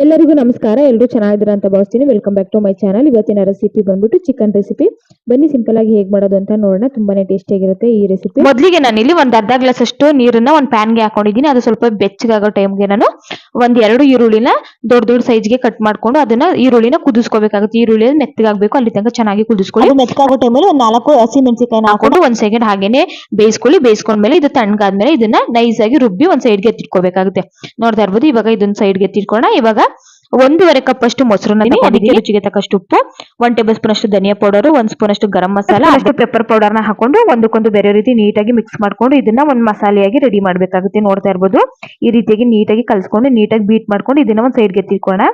ಎಲ್ಲರಿಗೂ ನಮಸ್ಕಾರ ಎಲ್ಲರೂ ಚೆನ್ನಾಗಿದ್ದೀರಾ ಅಂತ ಭಾವಿಸ್ತೀನಿ. Welcome back to my channel ಇವತ್ತಿನ ರೆಸಿಪಿ ಬಂದ್ಬಿಟ್ಟು ಚಿಕನ್ ರೆಸಿಪಿ ಬನ್ನಿ ಸಿಂಪಲ್ ಆಗಿ ಹೇಗೆ ಮಾಡೋದು ಅಂತ ನೋಡೋಣ. ತುಂಬಾನೇ ಟೇಸ್ಟಿ ಆಗಿರುತ್ತೆ ಈ ರೆಸಿಪಿ ಮೊದಲಿಗೆ ನಾನು ಇಲ್ಲಿ ಒಂದು ಅರ್ಧ ಗ್ಲಾಸ್ ಅಷ್ಟು ನೀರನ್ನ ಒಂದು ಪ್ಯಾನ್ಗೆ ಹಾಕೊಂಡಿದ್ದೀನಿ. ಅದು ಸ್ವಲ್ಪ ಬೆಚ್ಚಗಾಗೋ ಟೈಮ್ಗೆ ನಾನು ಒಂದ್ ಎರಡು ಈರುಳ್ಳಿನ ದೊಡ್ಡ ದೊಡ್ಡ ಸೈಜ್ಗೆ ಕಟ್ ಮಾಡ್ಕೊಂಡು ಅದನ್ನ ಈರುಳ್ಳಿನ ಕುದಿಸ್ಕೋಬೇಕಾಗುತ್ತೆ. ಈರುಳ್ಳಿ ಮೆತ್ತಗಾಗಬೇಕು. ಅಲ್ಲಿ ತನಕ ಚೆನ್ನಾಗಿ ಕುದಿಸ್ಕೊಳ್ಳಿ. ಮೆತ್ತಗಾಗೋ ಟೈಮಲ್ಲಿ ಒಂದು ನಾಲ್ಕು ಹಸಿ ಮೆಣಸಿನಕಾಯಿ ಹಾಕೊಂಡು ಹಾಕೊಂಡು ಒಂದ್ ಸೆಕೆಂಡ್ ಹಾಗೇನೆ ಬೇಯಿಸ್ಕೊಳ್ಳಿ. ಬೇಯಿಸ್ಕೊಂಡ್ಮೇಲೆ ಇದು ತಣ್ಣಗಾದ್ಮೇಲೆ ಇದನ್ನ ನೈಸ್ ಆಗಿ ರುಬ್ಬಿ ಒಂದ್ ಸೈಡ್ಗೆ ಎತ್ತಿಟ್ಕೋಬೇಕಾಗುತ್ತೆ. ನೋಡ್ತಾ ಇರ್ಬೋದು ಇವಾಗ ಇದೊಂದು ಸೈಡ್ಗೆ ಎತ್ತಿಟ್ಕೊಳ್ಳೋಣ. ಇವಾಗ ಒಂದೂವರೆ ಕಪ್ ಅಷ್ಟು ಮೊಸರನ್ನ ಅದಕ್ಕೆ ರುಚಿಗೆ ತಕ್ಕಷ್ಟು ಉಪ್ಪು ಒನ್ ಟೇಬಲ್ ಸ್ಪೂನ್ ಅಷ್ಟು ಧನಿಯಾ ಪೌಡರ್ ಒಂದ್ ಸ್ಪೂನ್ ಅಷ್ಟು ಗರಂ ಮಸಾಲ ಅಷ್ಟು ಪೆಪ್ಪರ್ ಪೌಡರ್ನ ಹಾಕೊಂಡು ಒಂದಕ್ಕೊಂದು ಬೇರೆ ರೀತಿ ನೀಟಾಗಿ ಮಿಕ್ಸ್ ಮಾಡ್ಕೊಂಡು ಇದನ್ನ ಒಂದ್ ಮಸಾಲೆಯಾಗಿ ರೆಡಿ ಮಾಡ್ಬೇಕಾಗುತ್ತೆ ನೋಡ್ತಾ ಇರ್ಬೋದು. ಈ ರೀತಿಯಾಗಿ ನೀಟಾಗಿ ಕಲ್ಸ್ಕೊಂಡು ನೀಟಾಗಿ ಬೀಟ್ ಮಾಡ್ಕೊಂಡು ಇದನ್ನ ಒಂದ್ ಸೈಡ್ಗೆ ಎತ್ತಿಟ್ಕೊಳ್ಳೋಣ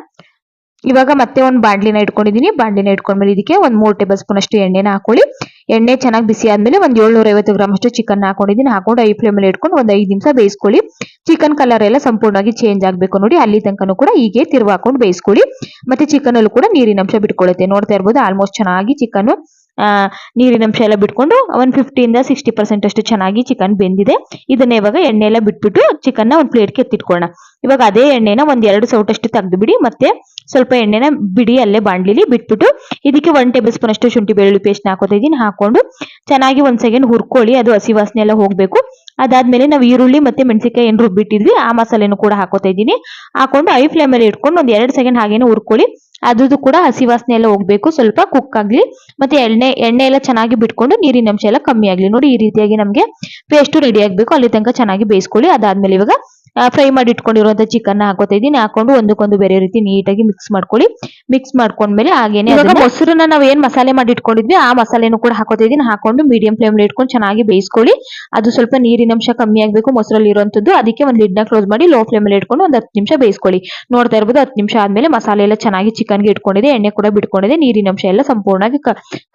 ಇವಾಗ ಮತ್ತೆ ಒಂದು ಬಾಂಡ್ಲಿನ ಇಟ್ಕೊಂಡಿದ್ದೀನಿ ಬಾಂಡ್ಲಿನ ಇಟ್ಕೊಂಡ್ಮೇಲೆ ಇದಕ್ಕೆ ಒಂದ್ ಮೂರು ಟೇಬಲ್ ಸ್ಪೂನ್ ಎಣ್ಣೆನ ಹಾಕೊಳ್ಳಿ. ಎಣ್ಣೆ ಚೆನ್ನಾಗಿ ಬಿಸಿ ಆದ್ಮೇಲೆ ಒಂದ್ ಏಳ್ನೂರ ಐವತ್ತು ಗ್ರಾಮ್ ಅಷ್ಟು ಚಿಕನ್ ಹಾಕೊಂಡಿದ್ದೀನಿ ಹಾಕೊಂಡು ಐ ಫ್ಲೇಮ್ ಅಲ್ಲಿ ಇಟ್ಕೊಂಡು ಒಂದ್ ಐದು ನಿಮಿಷ ಬೇಯಿಸ್ಕೊಳ್ಳಿ. ಚಿಕನ್ ಕಲರ್ ಎಲ್ಲ ಸಂಪೂರ್ಣವಾಗಿ ಚೇಂಜ್ ಆಗಬೇಕು ನೋಡಿ. ಅಲ್ಲಿ ತನಕನೂ ಕೂಡ ಹೀಗೆ ತಿರುವಾಕೊಂಡು ಬೇಯಿಸ್ಕೊಳ್ಳಿ. ಮತ್ತೆ ಚಿಕನ್ ಅಲ್ಲೂ ಕೂಡ ನೀರಿನ ಅಂಶ ಬಿಟ್ಕೊಳ್ಳುತ್ತೆ ನೋಡ್ತಾ ಇರ್ಬೋದು ಆಲ್ಮೋಸ್ಟ್ ಚೆನ್ನಾಗಿ ಚಿಕನ್ ನೀರಿನ ಅಂಶ ಎಲ್ಲ ಬಿಟ್ಕೊಂಡು ಒಂದು ಫಿಫ್ಟಿ ಇಂದ ಸಿಕ್ಸ್ಟಿ ಪರ್ಸೆಂಟ್ ಅಷ್ಟು ಚೆನ್ನಾಗಿ ಚಿಕನ್ ಬೆಂದಿದೆ. ಇದನ್ನ ಇವಾಗ ಎಣ್ಣೆ ಎಲ್ಲ ಬಿಟ್ಬಿಟ್ಟು ಚಿಕನ್ನ ಒಂದು ಪ್ಲೇಟ್ಗೆ ಎತ್ತಿಟ್ಕೊಳ್ಳೋಣ. ಇವಾಗ ಅದೇ ಎಣ್ಣೆನ ಒಂದ್ ಎರಡು ಸೌಟಷ್ಟು ತೆಗೆದು ಬಿಡಿ ಮತ್ತೆ ಸ್ವಲ್ಪ ಎಣ್ಣೆನ ಬಿಡಿ ಅಲ್ಲೇ ಬಾಂಡ್ಲಿಲಿ ಬಿಟ್ಬಿಟ್ಟು ಇದಕ್ಕೆ ಒನ್ ಟೇಬಲ್ ಸ್ಪೂನ್ ಅಷ್ಟು ಶುಂಠಿ ಬೆಳ್ಳುಳ್ಳಿ ಪೇಸ್ಟ್ ಹಾಕೋತಾ ಇದೀನಿ ಹಾಕೊಂಡು ಚೆನ್ನಾಗಿ ಒಂದ್ ಸೆಕೆಂಡ್ ಹುರ್ಕೊಳ್ಳಿ, ಅದು ಹಸಿ ವಾಸನೆ ಎಲ್ಲ ಹೋಗ್ಬೇಕು. ಅದಾದ್ಮೇಲೆ ನಾವು ಈರುಳ್ಳಿ ಮತ್ತೆ ಮೆಣಸಿನಕಾಯಿ ಏನು ರುಬ್ಬಿಟ್ಟಿದ್ವಿ ಆ ಮಸಾಲೆನೂ ಕೂಡ ಹಾಕೋತಾ ಇದ್ದೀನಿ. ಹಾಕೊಂಡು ಐ ಫ್ಲೇಮ್ ಅಲ್ಲಿ ಇಟ್ಕೊಂಡು ಒಂದ್ ಎರಡು ಸೆಕೆಂಡ್ ಹಾಗೇನೆ ಹುರ್ಕೊಳ್ಳಿ. ಅದ್ರದ್ದು ಕೂಡ ಹಸಿ ವಾಸನೆ ಎಲ್ಲ ಹೋಗ್ಬೇಕು, ಸ್ವಲ್ಪ ಕುಕ್ ಆಗ್ಲಿ. ಮತ್ತೆ ಎಣ್ಣೆ ಎಣ್ಣೆ ಎಲ್ಲ ಚೆನ್ನಾಗಿ ಬಿಟ್ಕೊಂಡು ನೀರಿನ ಅಂಶ ಎಲ್ಲ ಕಮ್ಮಿ ಆಗ್ಲಿ. ನೋಡಿ ಈ ರೀತಿಯಾಗಿ ನಮಗೆ ಪೇಸ್ಟ್ ರೆಡಿ ಆಗ್ಬೇಕು. ಅಲ್ಲಿ ತನಕ ಚೆನ್ನಾಗಿ ಬೇಯಿಸ್ಕೊಳ್ಳಿ. ಅದಾದ್ಮೇಲೆ ಇವಾಗ ಫ್ರೈ ಮಾಡಿ ಇಟ್ಕೊಂಡಿರುವಂತ ಚಿಕನ್ ಹಾಕೋತಾ ಇದೀನಿ ಹಾಕೊಂಡು ಒಂದಕ್ಕೊಂದು ಬೇರೆ ರೀತಿ ನೀಟಾಗಿ ಮಿಕ್ಸ್ ಮಾಡ್ಕೊಳ್ಳಿ. ಮಿಕ್ಸ್ ಮಾಡ್ಕೊಂಡ್ಮೇಲೆ ಹಾಗೇನೆ ಮೊಸರನ್ನ ನಾವ್ ಏನ್ ಮಸಾಲೆ ಮಾಡಿ ಇಟ್ಕೊಂಡಿದ್ವಿ ಆ ಮಸಾಲೆನೂ ಕೂಡ ಹಾಕೋತಾ ಇದೀನಿ ಹಾಕೊಂಡು ಮೀಡಿಯಂ ಫ್ಲೇಮ್ ಇಟ್ಕೊಂಡು ಚೆನ್ನಾಗಿ ಬೇಯಿಸ್ಕೊಳ್ಳಿ. ಅದು ಸ್ವಲ್ಪ ನೀರಿನ ಅಂಶ ಕಮ್ಮಿ ಆಗ್ಬೇಕು ಮೊಸರಲ್ಲಿ ಇರುವಂತದ್ದು. ಅದಕ್ಕೆ ಒಂದು ಲಿಡ್ನ ಕ್ಲೋಸ್ ಮಾಡಿ ಲೋ ಫ್ಲೇಮ್ ಅಲ್ಲಿ ಇಟ್ಕೊಂಡು ಒಂದ್ ಹತ್ತು ನಿಮಿಷ ಬೇಯಿಸ್ಕೊಳ್ಳಿ. ನೋಡ್ತಾ ಇರ್ಬೋದು ಹತ್ತು ನಿಮಿಷ ಆದ್ಮೇಲೆ ಮಸಾಲೆ ಎಲ್ಲ ಚೆನ್ನಾಗಿ ಚಿಕನ್ಗೆ ಇಟ್ಕೊಂಡಿದೆ ಎಣ್ಣೆ ಕೂಡ ಬಿಟ್ಕೊಂಡಿದೆ ನೀರಿನ ಅಂಶ ಎಲ್ಲ ಸಂಪೂರ್ಣವಾಗಿ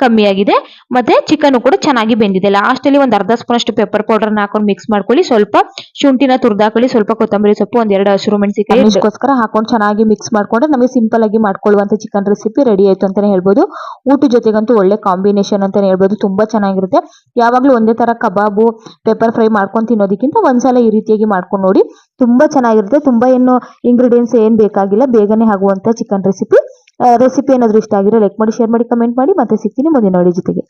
ಕಮ್ಮಿ ಆಗಿದೆ. ಮತ್ತೆ ಚಿಕನ್ ಕೂಡ ಚೆನ್ನಾಗಿ ಬೆಂದಿದೆ. ಲಾಸ್ಟ್ ಅಲ್ಲಿ ಒಂದ್ ಅರ್ಧ ಸ್ಪೂನ್ ಅಷ್ಟು ಪೆಪ್ಪರ್ ಪೌಡರ್ ಹಾಕೊಂಡು ಮಿಕ್ಸ್ ಮಾಡ್ಕೊಳ್ಳಿ. ಸ್ವಲ್ಪ ಶುಂಠಿನ ತುರ್ದಾಕೊಳ್ಳಿ ಸ್ವಲ್ಪ ಕೊತ್ತಂಬರಿ ಸೊಪ್ಪು, ಒಂದ್ ಎರಡು ಹಸಿರು ಮೆಣಸಿಕಾಯಿ ಅದಕ್ಕೋಸ್ಕರ ಹಾಕೊಂಡು ಚೆನ್ನಾಗಿ ಮಿಕ್ಸ್ ಮಾಡ್ಕೊಂಡ್ರೆ ನಮಗೆ ಸಿಂಪಲ್ ಆಗಿ ಮಾಡ್ಕೊಳ್ಳುವಂತ ಚಿಕನ್ ರೆಸಿಪಿ ರೆಡಿ ಆಯ್ತು ಅಂತಾನೆ ಹೇಳ್ಬೋದು. ಊಟ ಜೊತೆಗಂತೂ ಒಳ್ಳೆ ಕಾಂಬಿನೇಷನ್ ಅಂತಾನೆ ಹೇಳ್ಬೋದು. ತುಂಬಾ ಚೆನ್ನಾಗಿರುತ್ತೆ. ಯಾವಾಗ್ಲೂ ಒಂದೇ ತರ ಕಬಾಬು ಪೆಪ್ಪರ್ ಫ್ರೈ ಮಾಡ್ಕೊಂಡು ತಿನ್ನೋದಕ್ಕಿಂತ ಒಂದ್ಸಲ ಈ ರೀತಿಯಾಗಿ ಮಾಡ್ಕೊಂಡು ನೋಡಿ ತುಂಬಾ ಚೆನ್ನಾಗಿರುತ್ತೆ. ತುಂಬಾ ಏನು ಇಂಗ್ರೀಡಿಯೆಂಟ್ಸ್ ಏನ್ ಬೇಕಾಗಿಲ್ಲ, ಬೇಗನೆ ಆಗುವಂತ ಚಿಕನ್ ರೆಸಿಪಿ ರೆಸಿಪಿ ಏನಾದ್ರೂ ಇಷ್ಟ ಆಗಿರೋ ಲೈಕ್ ಮಾಡಿ ಶೇರ್ ಮಾಡಿ ಕಮೆಂಟ್ ಮಾಡಿ. ಮತ್ತೆ ಸಿಗ್ತೀನಿ ಮುಂದಿನ ನೋಡಿ ಜೊತೆಗೆ.